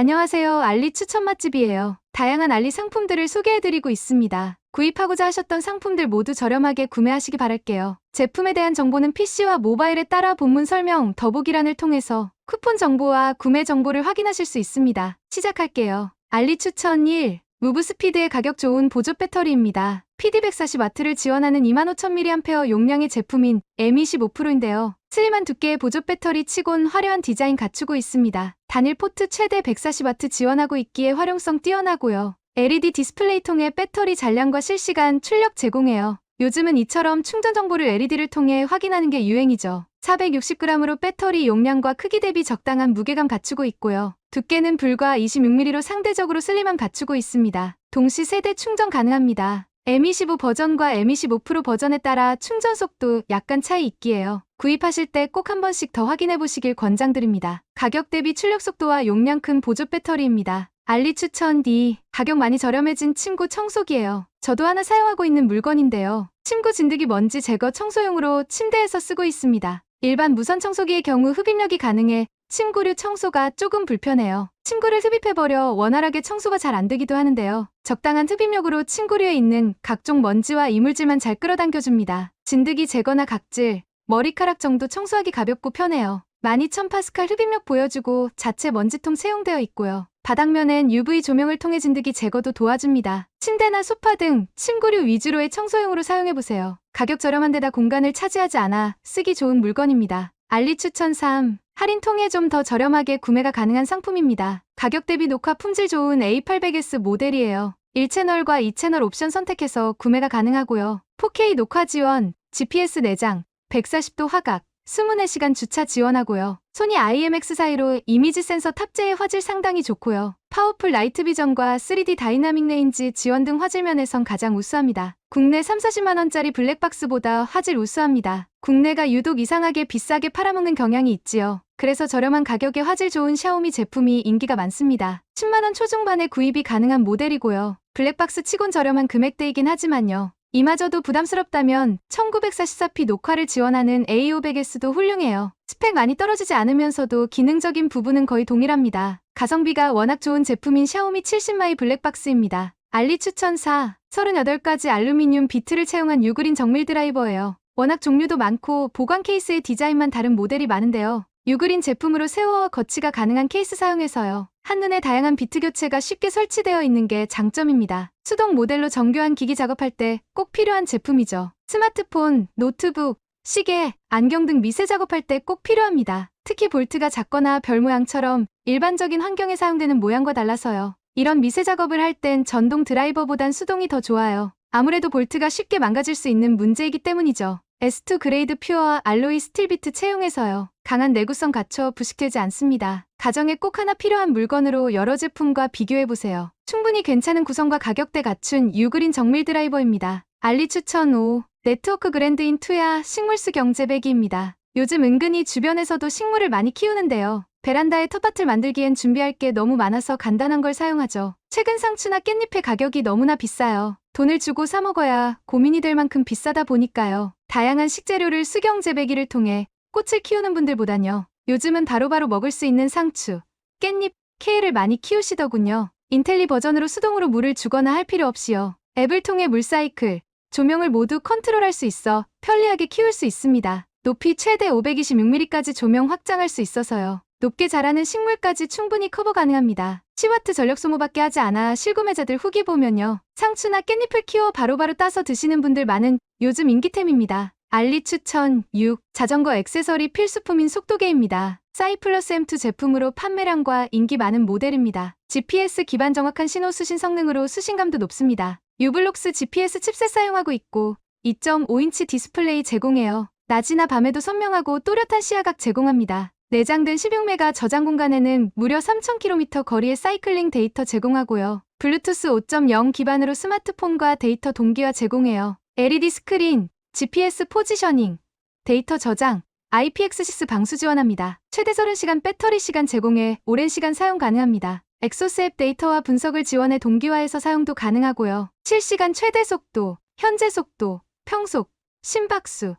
안녕하세요. 알리 추천 맛집이에요. 다양한 알리 상품들을 소개해드리고 있습니다. 구입하고자 하셨던 상품들 모두 저렴하게 구매하시기 바랄게요. 제품에 대한 정보는 PC와 모바일에 따라 본문 설명, 더보기란을 통해서 쿠폰 정보와 구매 정보를 확인하실 수 있습니다. 시작할게요. 알리 추천 1. 무브스피드의 가격 좋은 보조 배터리입니다. PD140W를 지원하는 25,000mAh 용량의 제품인 M25%인데요. 슬림한 두께의 보조 배터리 치곤 화려한 디자인 갖추고 있습니다. 단일 포트 최대 140W 지원하고 있기에 활용성 뛰어나고요. LED 디스플레이 통해 배터리 잔량과 실시간 출력 제공해요. 요즘은 이처럼 충전 정보를 LED를 통해 확인하는 게 유행이죠. 460g으로 배터리 용량과 크기 대비 적당한 무게감 갖추고 있고요. 두께는 불과 26mm로 상대적으로 슬림함 갖추고 있습니다. 동시 세대 충전 가능합니다. M25 버전과 M25 프로 버전에 따라 충전 속도 약간 차이 있기에요. 구입하실 때 꼭 한 번씩 더 확인해 보시길 권장드립니다. 가격 대비 출력 속도와 용량 큰 보조 배터리입니다. 알리 추천 D. 가격 많이 저렴해진 침구 청소기예요. 저도 하나 사용하고 있는 물건인데요. 침구 진드기 먼지 제거 청소용으로 침대에서 쓰고 있습니다. 일반 무선 청소기의 경우 흡입력이 가능해 침구류 청소가 조금 불편해요. 침구를 흡입해버려 원활하게 청소가 잘 안 되기도 하는데요. 적당한 흡입력으로 침구류에 있는 각종 먼지와 이물질만 잘 끌어당겨줍니다. 진드기 제거나 각질, 머리카락 정도 청소하기 가볍고 편해요. 12,000 파스칼 흡입력 보여주고 자체 먼지통 채용되어 있고요. 바닥면엔 UV 조명을 통해 진드기 제거도 도와줍니다. 침대나 소파 등 침구류 위주로의 청소용으로 사용해보세요. 가격 저렴한 데다 공간을 차지하지 않아 쓰기 좋은 물건입니다. 알리 추천 3. 할인 통해 좀 더 저렴하게 구매가 가능한 상품입니다. 가격 대비 녹화 품질 좋은 A800S 모델이에요. 1채널과 2채널 옵션 선택해서 구매가 가능하고요. 4K 녹화 지원, GPS 내장, 140도 화각, 24시간 주차 지원하고요. 소니 IMX 사이로 이미지 센서 탑재의 화질 상당히 좋고요. 파워풀 나이트 비전과 3D 다이나믹 레인지 지원 등 화질 면에선 가장 우수합니다. 국내 3, 40만원짜리 블랙박스보다 화질 우수합니다. 국내가 유독 이상하게 비싸게 팔아먹는 경향이 있지요. 그래서 저렴한 가격에 화질 좋은 샤오미 제품이 인기가 많습니다. 10만원 초중반에 구입이 가능한 모델이고요. 블랙박스 치곤 저렴한 금액대이긴 하지만요. 이마저도 부담스럽다면 1944p 녹화를 지원하는 A500S도 훌륭해요. 스펙 많이 떨어지지 않으면서도 기능적인 부분은 거의 동일합니다. 가성비가 워낙 좋은 제품인 샤오미 70마이 블랙박스입니다. 알리 추천 4. 38가지 알루미늄 비트를 채용한 유그린 정밀 드라이버예요. 워낙 종류도 많고 보관 케이스의 디자인만 다른 모델이 많은데요. 유그린 제품으로 세워와 거치가 가능한 케이스 사용해서요. 한눈에 다양한 비트 교체가 쉽게 설치되어 있는 게 장점입니다. 수동 모델로 정교한 기기 작업할 때 꼭 필요한 제품이죠. 스마트폰, 노트북, 시계, 안경 등 미세 작업할 때 꼭 필요합니다. 특히 볼트가 작거나 별 모양처럼 일반적인 환경에 사용되는 모양과 달라서요. 이런 미세 작업을 할 땐 전동 드라이버보단 수동이 더 좋아요. 아무래도 볼트가 쉽게 망가질 수 있는 문제이기 때문이죠. S2 그레이드 퓨어 알로이 스틸 비트 채용해서요. 강한 내구성 갖춰 부식되지 않습니다. 가정에 꼭 하나 필요한 물건으로 여러 제품과 비교해보세요. 충분히 괜찮은 구성과 가격대 갖춘 유그린 정밀 드라이버입니다. 알리 추천 5. 네트워크 그랜드인 투야 식물수 경제배기입니다. 요즘 은근히 주변에서도 식물을 많이 키우는데요. 베란다에 텃밭을 만들기엔 준비할 게 너무 많아서 간단한 걸 사용하죠. 최근 상추나 깻잎의 가격이 너무나 비싸요. 돈을 주고 사 먹어야 고민이 될 만큼 비싸다 보니까요. 다양한 식재료를 수경 재배기를 통해 꽃을 키우는 분들보단요. 요즘은 바로바로 먹을 수 있는 상추, 깻잎, 케일을 많이 키우시더군요. 인텔리 버전으로 수동으로 물을 주거나 할 필요 없이요. 앱을 통해 물 사이클, 조명을 모두 컨트롤할 수 있어 편리하게 키울 수 있습니다. 높이 최대 526mm까지 조명 확장할 수 있어서요. 높게 자라는 식물까지 충분히 커버 가능합니다. 10W 전력 소모밖에 하지 않아 실구매자들 후기 보면요. 상추나 깻잎을 키워 바로바로 따서 드시는 분들 많은 요즘 인기템입니다. 알리 추천 6. 자전거 액세서리 필수품인 속도계입니다. 사이플러스 M2 제품으로 판매량과 인기 많은 모델입니다. GPS 기반 정확한 신호 수신 성능으로 수신감도 높습니다. 유블록스 GPS 칩셋 사용하고 있고 2.5인치 디스플레이 제공해요. 낮이나 밤에도 선명하고 또렷한 시야각 제공합니다. 내장된 16메가 저장 공간에는 무려 3,000km 거리의 사이클링 데이터 제공하고요. 블루투스 5.0 기반으로 스마트폰과 데이터 동기화 제공해요. LED 스크린, GPS 포지셔닝, 데이터 저장, IPX6 방수 지원합니다. 최대 30시간 배터리 시간 제공해 오랜 시간 사용 가능합니다. 엑소스 앱 데이터와 분석을 지원해 동기화해서 사용도 가능하고요. 실시간 최대 속도, 현재 속도, 평속, 심박수,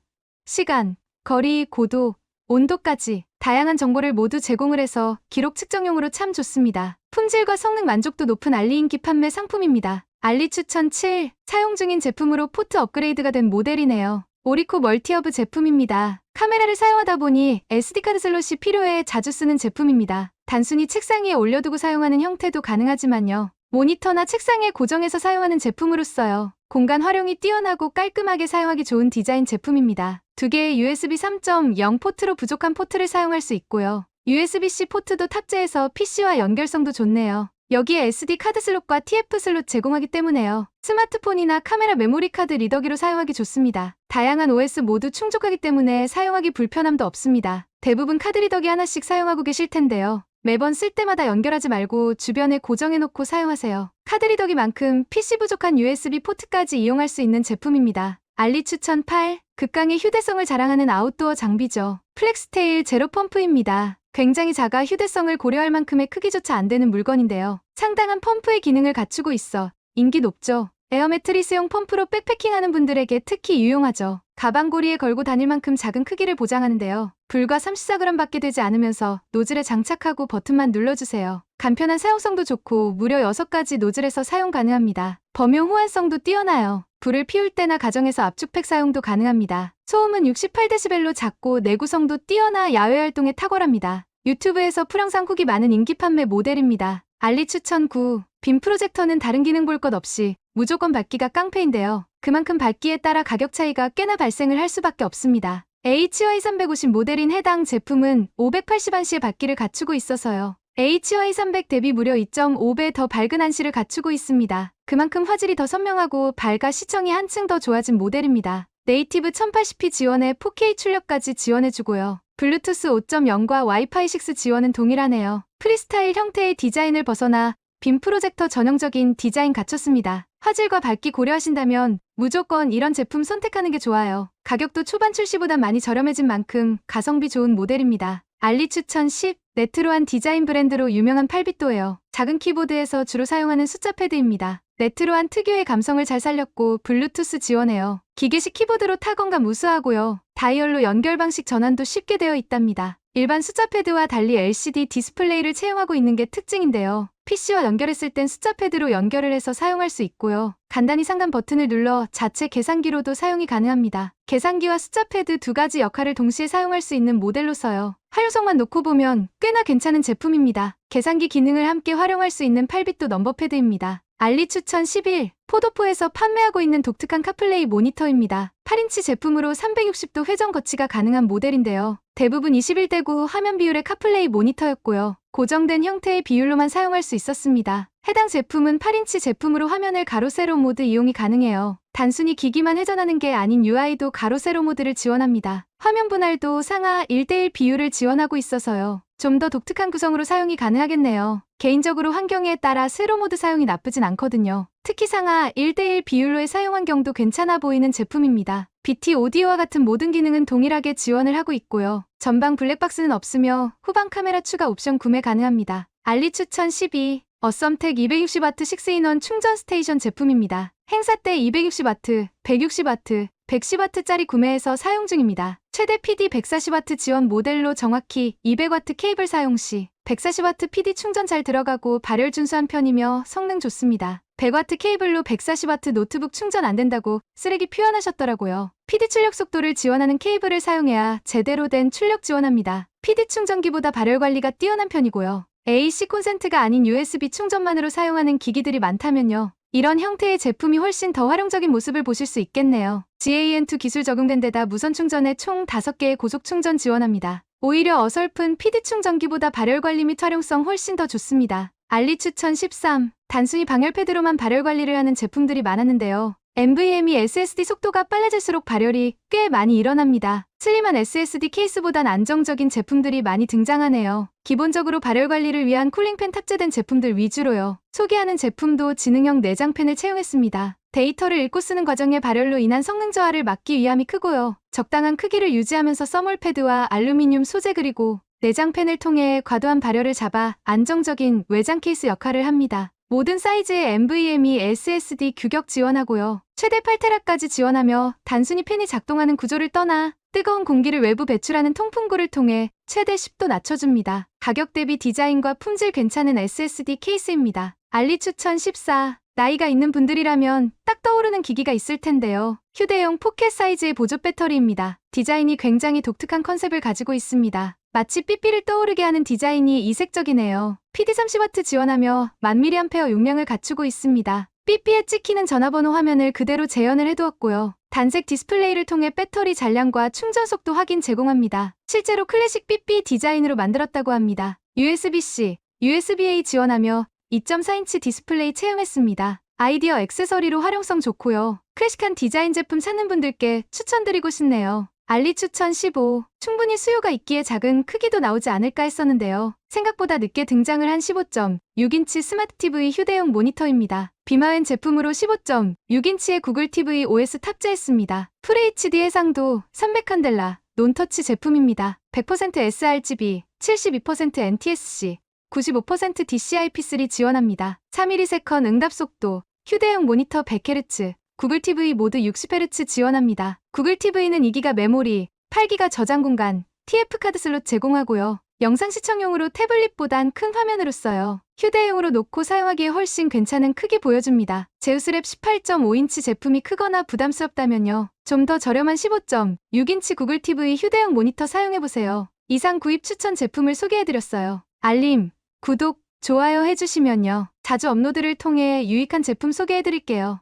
시간, 거리, 고도, 온도까지 다양한 정보를 모두 제공을 해서 기록 측정용으로 참 좋습니다. 품질과 성능 만족도 높은 알리 인기 판매 상품입니다. 알리 추천 7. 사용 중인 제품으로 포트 업그레이드가 된 모델이네요. 오리코 멀티허브 제품입니다. 카메라를 사용하다 보니 SD카드 슬롯이 필요해 자주 쓰는 제품입니다. 단순히 책상 위에 올려두고 사용하는 형태도 가능하지만요. 모니터나 책상에 고정해서 사용하는 제품으로서요. 공간 활용이 뛰어나고 깔끔하게 사용하기 좋은 디자인 제품입니다. 두 개의 USB 3.0 포트로 부족한 포트를 사용할 수 있고요. USB-C 포트도 탑재해서 PC와 연결성도 좋네요. 여기에 SD 카드 슬롯과 TF 슬롯 제공하기 때문에요. 스마트폰이나 카메라 메모리 카드 리더기로 사용하기 좋습니다. 다양한 OS 모두 충족하기 때문에 사용하기 불편함도 없습니다. 대부분 카드 리더기 하나씩 사용하고 계실 텐데요. 매번 쓸 때마다 연결하지 말고 주변에 고정해놓고 사용하세요. 카드 리더기만큼 PC 부족한 USB 포트까지 이용할 수 있는 제품입니다. 알리 추천 8. 극강의 휴대성을 자랑하는 아웃도어 장비죠. 플렉스테일 제로 펌프입니다. 굉장히 작아 휴대성을 고려할 만큼의 크기조차 안 되는 물건인데요. 상당한 펌프의 기능을 갖추고 있어 인기 높죠. 에어매트리스용 펌프로 백패킹하는 분들에게 특히 유용하죠. 가방고리에 걸고 다닐 만큼 작은 크기를 보장하는데요. 불과 34g밖에 되지 않으면서 노즐에 장착하고 버튼만 눌러주세요. 간편한 사용성도 좋고 무려 6가지 노즐에서 사용 가능합니다. 범용 호환성도 뛰어나요. 불을 피울 때나 가정에서 압축팩 사용도 가능합니다. 소음은 68dB로 작고 내구성도 뛰어나 야외 활동에 탁월합니다. 유튜브에서 풀영상 후기 많은 인기 판매 모델입니다. 알리 추천 9. 빔 프로젝터는 다른 기능 볼 것 없이 무조건 밝기가 깡패인데요. 그만큼 밝기에 따라 가격 차이가 꽤나 발생을 할 수밖에 없습니다. HY350 모델인 해당 제품은 580안시의 밝기를 갖추고 있어서요. HY300 대비 무려 2.5배 더 밝은 안시를 갖추고 있습니다. 그만큼 화질이 더 선명하고 밝아 시청이 한층 더 좋아진 모델입니다. 네이티브 1080p 지원에 4K 출력까지 지원해주고요. 블루투스 5.0과 와이파이 6 지원은 동일하네요. 프리스타일 형태의 디자인을 벗어나 빔 프로젝터 전형적인 디자인 갖췄습니다. 화질과 밝기 고려하신다면 무조건 이런 제품 선택하는 게 좋아요. 가격도 초반 출시보다 많이 저렴해진 만큼 가성비 좋은 모델입니다. 알리 추천 10. 네트로한 디자인 브랜드로 유명한 8비토예요. 작은 키보드에서 주로 사용하는 숫자 패드입니다. 네트로한 특유의 감성을 잘 살렸고 블루투스 지원해요. 기계식 키보드로 타건감 우수하고요. 다이얼로 연결 방식 전환도 쉽게 되어 있답니다. 일반 숫자 패드와 달리 LCD 디스플레이를 채용하고 있는 게 특징인데요. PC와 연결했을 땐 숫자 패드로 연결을 해서 사용할 수 있고요. 간단히 상단 버튼을 눌러 자체 계산기로도 사용이 가능합니다. 계산기와 숫자 패드 두 가지 역할을 동시에 사용할 수 있는 모델로서요. 활용성만 놓고 보면 꽤나 괜찮은 제품입니다. 계산기 기능을 함께 활용할 수 있는 8비트 넘버 패드입니다. 알리 추천 11. 포도포에서 판매하고 있는 독특한 카플레이 모니터입니다. 8인치 제품으로 360도 회전 거치가 가능한 모델인데요. 대부분 21대구 화면 비율의 카플레이 모니터였고요. 고정된 형태의 비율로만 사용할 수 있었습니다. 해당 제품은 8인치 제품으로 화면을 가로 세로 모드 이용이 가능해요. 단순히 기기만 회전하는 게 아닌 UI도 가로 세로 모드를 지원합니다. 화면 분할도 상하 1대1 비율을 지원하고 있어서요. 좀 더 독특한 구성으로 사용이 가능하겠네요. 개인적으로 환경에 따라 세로 모드 사용이 나쁘진 않거든요. 특히 상하 1대1 비율로의 사용 환경도 괜찮아 보이는 제품입니다. BT 오디오와 같은 모든 기능은 동일하게 지원을 하고 있고요. 전방 블랙박스는 없으며 후방 카메라 추가 옵션 구매 가능합니다. 알리 추천 12. 어썸텍 260W 6인원 충전 스테이션 제품입니다. 행사 때 260W, 160W, 110W짜리 구매해서 사용 중입니다. 최대 PD 140W 지원 모델로 정확히 200W 케이블 사용 시 140W PD 충전 잘 들어가고 발열 준수한 편이며 성능 좋습니다. 100W 케이블로 140W 노트북 충전 안 된다고 쓰레기 표현하셨더라고요. PD 출력 속도를 지원하는 케이블을 사용해야 제대로 된 출력 지원합니다. PD 충전기보다 발열 관리가 뛰어난 편이고요. AC 콘센트가 아닌 USB 충전만으로 사용하는 기기들이 많다면요. 이런 형태의 제품이 훨씬 더 활용적인 모습을 보실 수 있겠네요. GAN2 기술 적용된 데다 무선 충전에 총 5개의 고속 충전 지원합니다. 오히려 어설픈 PD 충전기보다 발열 관리 및 활용성 훨씬 더 좋습니다. 알리 추천 13. 단순히 방열 패드로만 발열 관리를 하는 제품들이 많았는데요. NVMe SSD 속도가 빨라질수록 발열이 꽤 많이 일어납니다. 슬림한 SSD 케이스보단 안정적인 제품들이 많이 등장하네요. 기본적으로 발열 관리를 위한 쿨링팬 탑재된 제품들 위주로요. 소개하는 제품도 지능형 내장팬을 채용했습니다. 데이터를 읽고 쓰는 과정에 발열로 인한 성능 저하를 막기 위함이 크고요. 적당한 크기를 유지하면서 써멀 패드와 알루미늄 소재 그리고 내장팬을 통해 과도한 발열을 잡아 안정적인 외장 케이스 역할을 합니다. 모든 사이즈의 NVMe SSD 규격 지원하고요. 최대 8테라까지 지원하며 단순히 팬이 작동하는 구조를 떠나 뜨거운 공기를 외부 배출하는 통풍구를 통해 최대 10도 낮춰줍니다. 가격 대비 디자인과 품질 괜찮은 SSD 케이스입니다. 알리 추천 14. 나이가 있는 분들이라면 딱 떠오르는 기기가 있을 텐데요. 휴대용 포켓 사이즈의 보조 배터리입니다. 디자인이 굉장히 독특한 컨셉을 가지고 있습니다. 마치 삐삐를 떠오르게 하는 디자인이 이색적이네요. PD30W 지원하며 1000mAh 용량을 갖추고 있습니다. 삐삐에 찍히는 전화번호 화면을 그대로 재현을 해두었고요. 단색 디스플레이를 통해 배터리 잔량과 충전 속도 확인 제공합니다. 실제로 클래식 삐삐 디자인으로 만들었다고 합니다. USB-C, USB-A 지원하며 2.4인치 디스플레이 채용했습니다. 아이디어 액세서리로 활용성 좋고요. 클래식한 디자인 제품 찾는 분들께 추천드리고 싶네요. 알리 추천 15. 충분히 수요가 있기에 작은 크기도 나오지 않을까 했었는데요. 생각보다 늦게 등장을 한 15.6인치 스마트 TV 휴대용 모니터입니다. 비마웬 제품으로 15.6인치의 구글 TV OS 탑재했습니다. FHD 해상도 300칸델라 논터치 제품입니다. 100% sRGB, 72% NTSC, 95% DCI-P3 지원합니다. 3ms 응답 속도, 휴대용 모니터 100Hz, 구글 TV 모두 60Hz 지원합니다. 구글 TV는 2기가 메모리, 8기가 저장 공간, TF 카드 슬롯 제공하고요. 영상 시청용으로 태블릿보단 큰 화면으로 써요. 휴대용으로 놓고 사용하기에 훨씬 괜찮은 크기 보여줍니다. 제우스랩 18.5인치 제품이 크거나 부담스럽다면요. 좀 더 저렴한 15.6인치 구글 TV 휴대용 모니터 사용해보세요. 이상 구입 추천 제품을 소개해드렸어요. 알림, 구독, 좋아요 해주시면요. 자주 업로드를 통해 유익한 제품 소개해드릴게요.